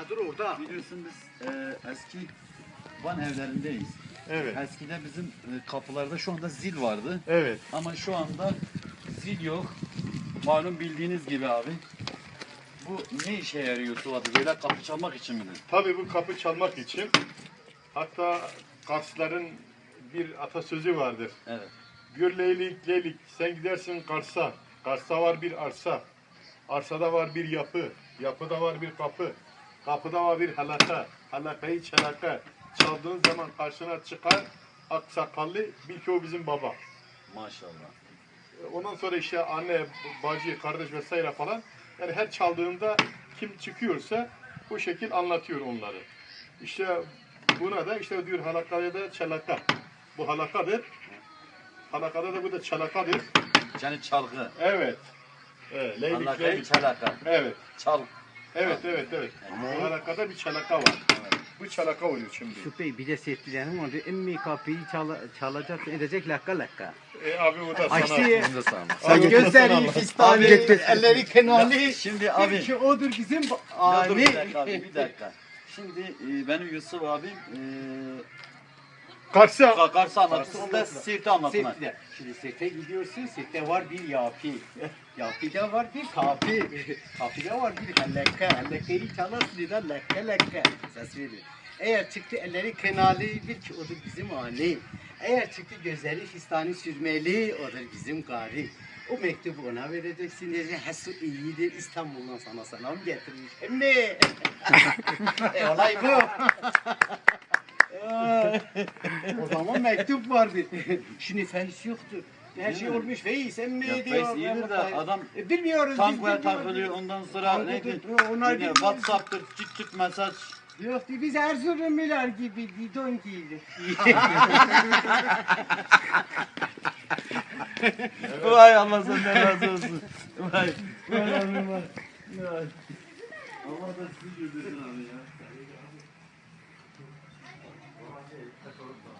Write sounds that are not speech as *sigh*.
Ha dur orada. Biliyorsun biz e, eski Van evlerindeyiz. Evet. Eskiden bizim e, kapılarda şu anda zil vardı. Evet. Ama şu anda zil yok. Malum bildiğiniz gibi abi. Bu ne işe yarıyor Suat? Böyle kapı çalmak için midir? Tabii bu kapı çalmak için hatta Karsların bir atasözü vardır. Evet. Gür leylik leylik sen gidersin Kars'a. Kars'ta var bir arsa. Arsada var bir yapı. Yapıda var bir kapı. Kapıda var bir halaka. Halakayı çalaka. Çaldığın zaman karşına çıkar aksakallı bil ki o bizim baba. Maşallah. Ondan sonra işte anne, bacı, kardeş vesaire falan. Yani her çaldığında kim çıkıyorsa bu şekil anlatıyor onları. İşte buna da işte diyor halakaya da çalaka. Bu halakadır. Halakada da bu da çalakadır. Yani çalgı. Evet. Evet, leylik, leylik. çalaka. Evet. Çal. Evet, evet, evet. Bu halakada bir çalaka var. Bu çalaka oluyor şimdi. Süpey bir de settilerim vardı. Emmi kapıyı çala, çalacak edecek lakka lakka. E, abi bu da sana. Açtı. Elinize sağlık. Abi, Gözleri fistani, Abi, elleri kenali. Şimdi abi. Abi. odur bizim bu- Ya dur ani. bir dakika abi bir dakika. Şimdi e, benim Yusuf abim e, Karşı Ka- Kars'ı anlattı. Siz de Siirt'i anlatın. Sirte. Şimdi sirte gidiyorsun. Sirte var bir yapi. *laughs* Yapide var bir kapi. *laughs* Kapide var bir helleke. Hellekeyi çalarsın bir lekke lekke. Ses veriyor. Eğer çıktı elleri kenalı bil ki odur bizim ani. Eğer çıktı gözleri fistani sürmeli odur bizim gari. O mektubu ona vereceksin. Diyeceksin Hesu iyidir İstanbul'dan sana selam getirmiş. Emmi. *laughs* e olay bu. O zaman mektup vardı. *laughs* Şimdi fens yoktu. Her şey olmuş Feyi sen mi Ya diyor? İyidir de adam E, bilmiyoruz. biz Tangoya bilmiyoruz. takılıyor ondan sonra Tango neydi? tutuyor, onlar Yine bilmiyor. Whatsapp'tır çıt çıt mesaj. Yok biz Erzurumlular gibi didon gibi. *laughs* Vay Allah senden razı olsun. Vay. Vay. Vay. Allah da sizi güldürsün abi ya.